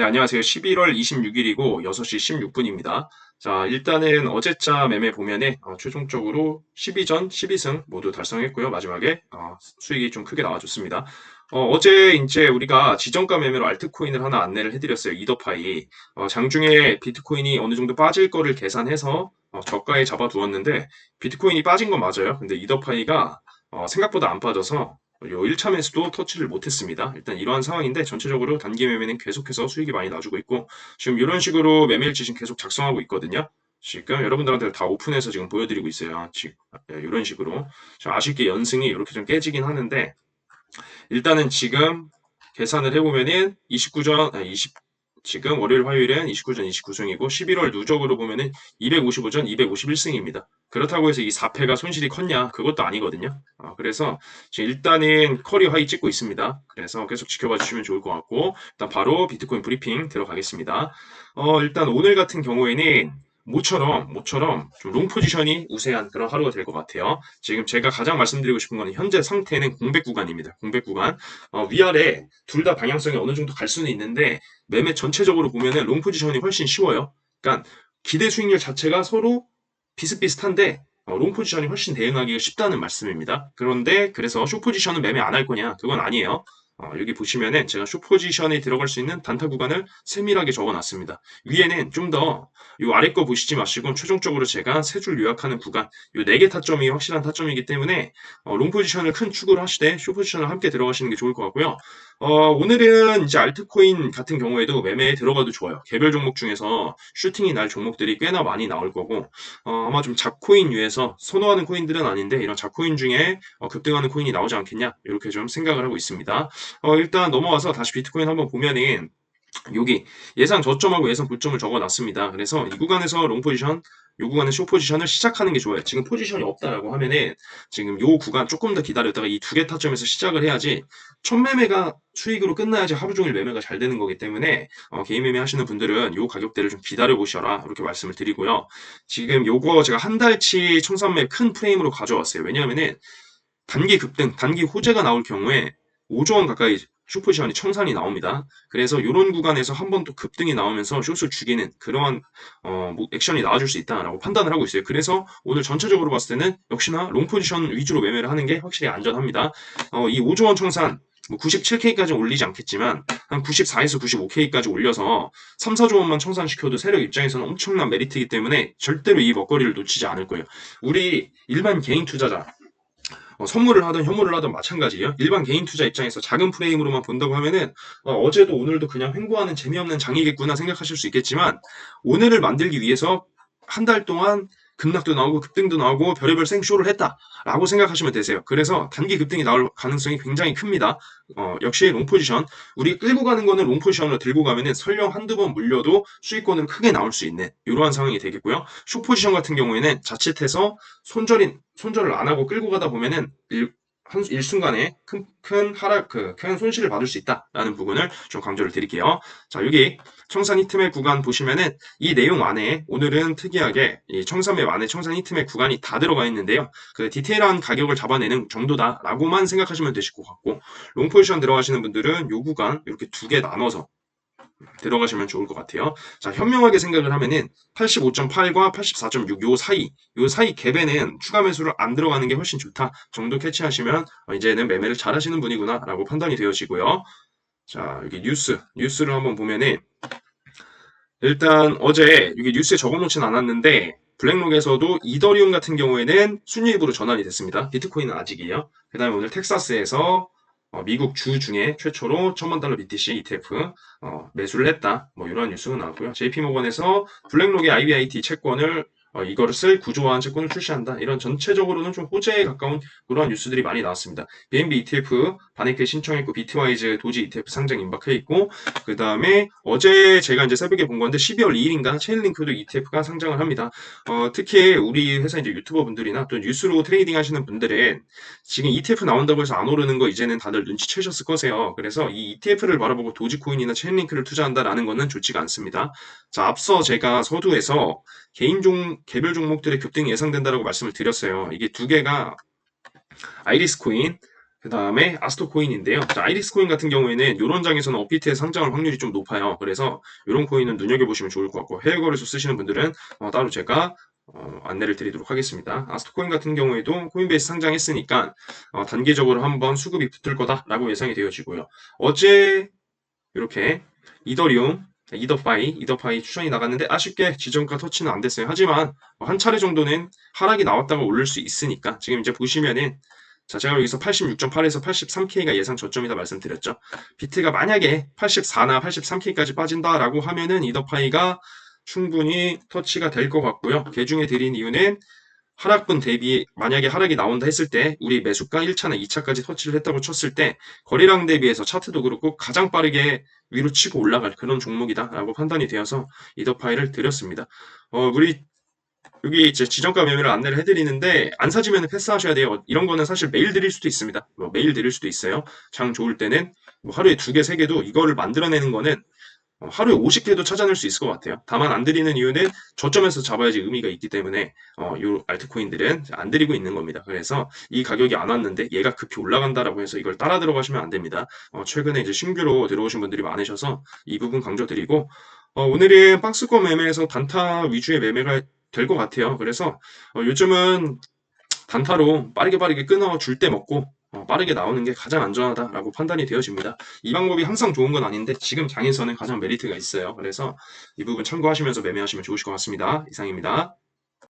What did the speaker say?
네, 안녕하세요. 11월 26일이고 6시 16분입니다. 자, 일단은 어제자 매매 보면은 어, 최종적으로 12전 12승 모두 달성했고요. 마지막에 어, 수익이 좀 크게 나와줬습니다. 어, 제 이제 우리가 지정가 매매로 알트코인을 하나 안내를 해드렸어요. 이더파이. 어, 장중에 비트코인이 어느 정도 빠질 거를 계산해서 어, 저가에 잡아두었는데 비트코인이 빠진 건 맞아요. 근데 이더파이가 어, 생각보다 안 빠져서 요 1차 매수도 터치를 못했습니다. 일단 이러한 상황인데 전체적으로 단기 매매는 계속해서 수익이 많이 나주고 있고 지금 이런 식으로 매매 일지 지금 계속 작성하고 있거든요. 지금 여러분들한테 다 오픈해서 지금 보여드리고 있어요. 지금 이런 식으로 좀 아쉽게 연승이 이렇게 좀 깨지긴 하는데 일단은 지금 계산을 해보면은 29전, 아, 20, 지금 월요일 화요일엔 29전 29승이고 11월 누적으로 보면은 255전 251승입니다. 그렇다고 해서 이 4패가 손실이 컸냐? 그것도 아니거든요. 어, 그래서 일단은 커리어 하이 찍고 있습니다. 그래서 계속 지켜봐 주시면 좋을 것 같고 일단 바로 비트코인 브리핑 들어가겠습니다. 어, 일단 오늘 같은 경우에는 모처럼 모처럼 좀 롱 포지션이 우세한 그런 하루가 될 것 같아요. 지금 제가 가장 말씀드리고 싶은 거는 현재 상태는 공백 구간입니다. 공백 구간 어, 위아래 둘 다 방향성이 어느 정도 갈 수는 있는데 매매 전체적으로 보면은 롱 포지션이 훨씬 쉬워요. 그러니까 기대 수익률 자체가 서로 비슷비슷한데 어, 롱 포지션이 훨씬 대응하기가 쉽다는 말씀입니다. 그런데 그래서 쇼 포지션은 매매 안 할 거냐? 그건 아니에요. 어, 여기 보시면은 제가 쇼 포지션에 들어갈 수 있는 단타 구간을 세밀하게 적어놨습니다. 위에는 좀 더 이 아래 거 보시지 마시고 최종적으로 제가 세 줄 요약하는 구간 이 네 개 타점이 확실한 타점이기 때문에 어, 롱 포지션을 큰 축으로 하시되 쇼 포지션을 함께 들어가시는 게 좋을 것 같고요. 어, 오늘은 이제 알트코인 같은 경우에도 매매에 들어가도 좋아요. 개별 종목 중에서 슈팅이 날 종목들이 꽤나 많이 나올 거고 어, 아마 좀 잡코인류에서 선호하는 코인들은 아닌데 이런 잡코인 중에 어, 급등하는 코인이 나오지 않겠냐 이렇게 좀 생각을 하고 있습니다. 어, 일단 넘어와서 다시 비트코인 한번 보면은 여기 예상 저점하고 예상 고점을 적어 놨습니다. 그래서 이 구간에서 롱 포지션, 이 구간에 쇼 포지션을 시작하는 게 좋아요. 지금 포지션이 없다라고 하면은 지금 이 구간 조금 더 기다렸다가 이 두 개 타점에서 시작을 해야지 첫 매매가 수익으로 끝나야지 하루 종일 매매가 잘 되는 거기 때문에 어, 개인 매매 하시는 분들은 이 가격대를 좀 기다려 보셔라 이렇게 말씀을 드리고요. 지금 요거 제가 한 달치 청산매 큰 프레임으로 가져왔어요. 왜냐하면은 단기 급등, 단기 호재가 나올 경우에 5조 원 가까이 슈퍼시안이 청산이 나옵니다. 그래서 이런 구간에서 한 번 또 급등이 나오면서 숏을 죽이는 그러한 어, 뭐 액션이 나와줄 수 있다라고 판단을 하고 있어요. 그래서 오늘 전체적으로 봤을 때는 역시나 롱 포지션 위주로 매매를 하는 게 확실히 안전합니다. 어, 이 5조 원 청산 뭐 97K까지 올리지 않겠지만 한 94에서 95K까지 올려서 3, 4조 원만 청산시켜도 세력 입장에서는 엄청난 메리트이기 때문에 절대로 이 먹거리를 놓치지 않을 거예요. 우리 일반 개인 투자자 어, 선물을 하든 현물을 하든 마찬가지예요. 일반 개인 투자 입장에서 작은 프레임으로만 본다고 하면은 어, 제도 오늘도 그냥 횡보하는 재미없는 장이겠구나 생각하실 수 있겠지만 오늘을 만들기 위해서 한 달 동안 급락도 나오고 급등도 나오고 별의별 생쇼를 했다라고 생각하시면 되세요. 그래서 단기 급등이 나올 가능성이 굉장히 큽니다. 어, 역시 롱 포지션 우리 끌고 가는 거는 롱 포지션으로 들고 가면은 설령 한두 번 물려도 수익권은 크게 나올 수 있는 이러한 상황이 되겠고요. 쇼 포지션 같은 경우에는 자칫해서 손절인 손절을 안 하고 끌고 가다 보면은 일, 한 일순간에 큰, 큰 하락, 그, 큰 손실을 받을 수 있다라는 부분을 좀 강조를 드릴게요. 자, 여기 청산 히트맵 구간 보시면은 이 내용 안에 오늘은 특이하게 이 청산맵 안에 청산 히트맵 구간이 다 들어가 있는데요. 그 디테일한 가격을 잡아내는 정도다라고만 생각하시면 되실 것 같고 롱 포지션 들어가시는 분들은 요 구간 이렇게 두 개 나눠서 들어가시면 좋을 것 같아요. 자, 현명하게 생각을 하면은 85.8과 84.6 요 사이, 요 사이 갭에는 추가 매수를 안 들어가는 게 훨씬 좋다 정도 캐치하시면 어, 이제는 매매를 잘 하시는 분이구나라고 판단이 되어지고요. 자, 여기 뉴스, 뉴스를 한번 보면은 일단 어제 여기 뉴스에 적어놓진 않았는데 블랙록에서도 이더리움 같은 경우에는 순위입으로 전환이 됐습니다. 비트코인은 아직이에요. 그 다음에 오늘 텍사스에서 어, 미국 주 중에 최초로 천만 달러 BTC ETF 어, 매수를 했다. 뭐 이런 뉴스가 나왔고요. JP모건에서 블랙록의 IBIT 채권을 어, 이것을 구조화한 채권을 출시한다. 이런 전체적으로는 좀 호재에 가까운 그러한 뉴스들이 많이 나왔습니다. BNB ETF 반액회 신청했고 비트와이즈 도지 ETF 상장 임박해 있고 그 다음에 어제 제가 이제 새벽에 본 건데 12월 2일인가 체인링크도 ETF가 상장을 합니다. 어, 특히 우리 회사 이제 유튜버 분들이나 또 뉴스로 트레이딩 하시는 분들은 지금 ETF 나온다고 해서 안 오르는 거 이제는 다들 눈치채셨을 거세요. 그래서 이 ETF를 바라보고 도지코인이나 체인링크를 투자한다라는 거는 좋지가 않습니다. 자, 앞서 제가 서두에서 개인 종 개별 종목들의 급등이 예상된다라고 말씀을 드렸어요. 이게 두 개가 아이리스 코인, 그 다음에 아스토 코인인데요. 자, 아이리스 코인 같은 경우에는 이런 장에서는 업비트에 상장할 확률이 좀 높아요. 그래서 이런 코인은 눈여겨보시면 좋을 것 같고 해외 거래소 쓰시는 분들은 어, 따로 제가 어, 안내를 드리도록 하겠습니다. 아스토 코인 같은 경우에도 코인베이스 상장했으니까 어, 단기적으로 한번 수급이 붙을 거다라고 예상이 되어지고요. 어제 이렇게 이더리움 이더파이, 이더파이 추천이 나갔는데 아쉽게 지정가 터치는 안 됐어요. 하지만 한 차례 정도는 하락이 나왔다가 오를 수 있으니까 지금 이제 보시면은 자, 제가 여기서 86.8에서 83K가 예상 저점이다 말씀드렸죠. 비트가 만약에 84나 83K까지 빠진다라고 하면은 이더파이가 충분히 터치가 될 것 같고요. 개중에 드린 이유는 하락분 대비 만약에 하락이 나온다 했을 때 우리 매수가 1차나 2차까지 터치를 했다고 쳤을 때 거래량 대비해서 차트도 그렇고 가장 빠르게 위로 치고 올라갈 그런 종목이다라고 판단이 되어서 이더파이를 드렸습니다. 어, 우리 여기 이제 지정가 매매를 안내를 해드리는데 안 사지면 패스하셔야 돼요. 이런 거는 사실 매일 드릴 수도 있습니다. 뭐 매일 드릴 수도 있어요. 장 좋을 때는 뭐 하루에 두 개, 세 개도 이거를 만들어내는 거는 어, 하루에 50개도 찾아낼 수 있을 것 같아요. 다만 안 드리는 이유는 저점에서 잡아야지 의미가 있기 때문에 어, 요 알트코인들은 안 드리고 있는 겁니다. 그래서 이 가격이 안 왔는데 얘가 급히 올라간다라고 해서 이걸 따라 들어가시면 안 됩니다. 어, 최근에 이제 신규로 들어오신 분들이 많으셔서 이 부분 강조드리고 어, 오늘은 박스권 매매에서 단타 위주의 매매가 될 것 같아요. 그래서 어, 요즘은 단타로 빠르게 빠르게 끊어 줄 때 먹고 어, 빠르게 나오는 게 가장 안전하다라고 판단이 되어집니다. 이 방법이 항상 좋은 건 아닌데 지금 장에서는 가장 메리트가 있어요. 그래서 이 부분 참고하시면서 매매하시면 좋으실 것 같습니다. 이상입니다.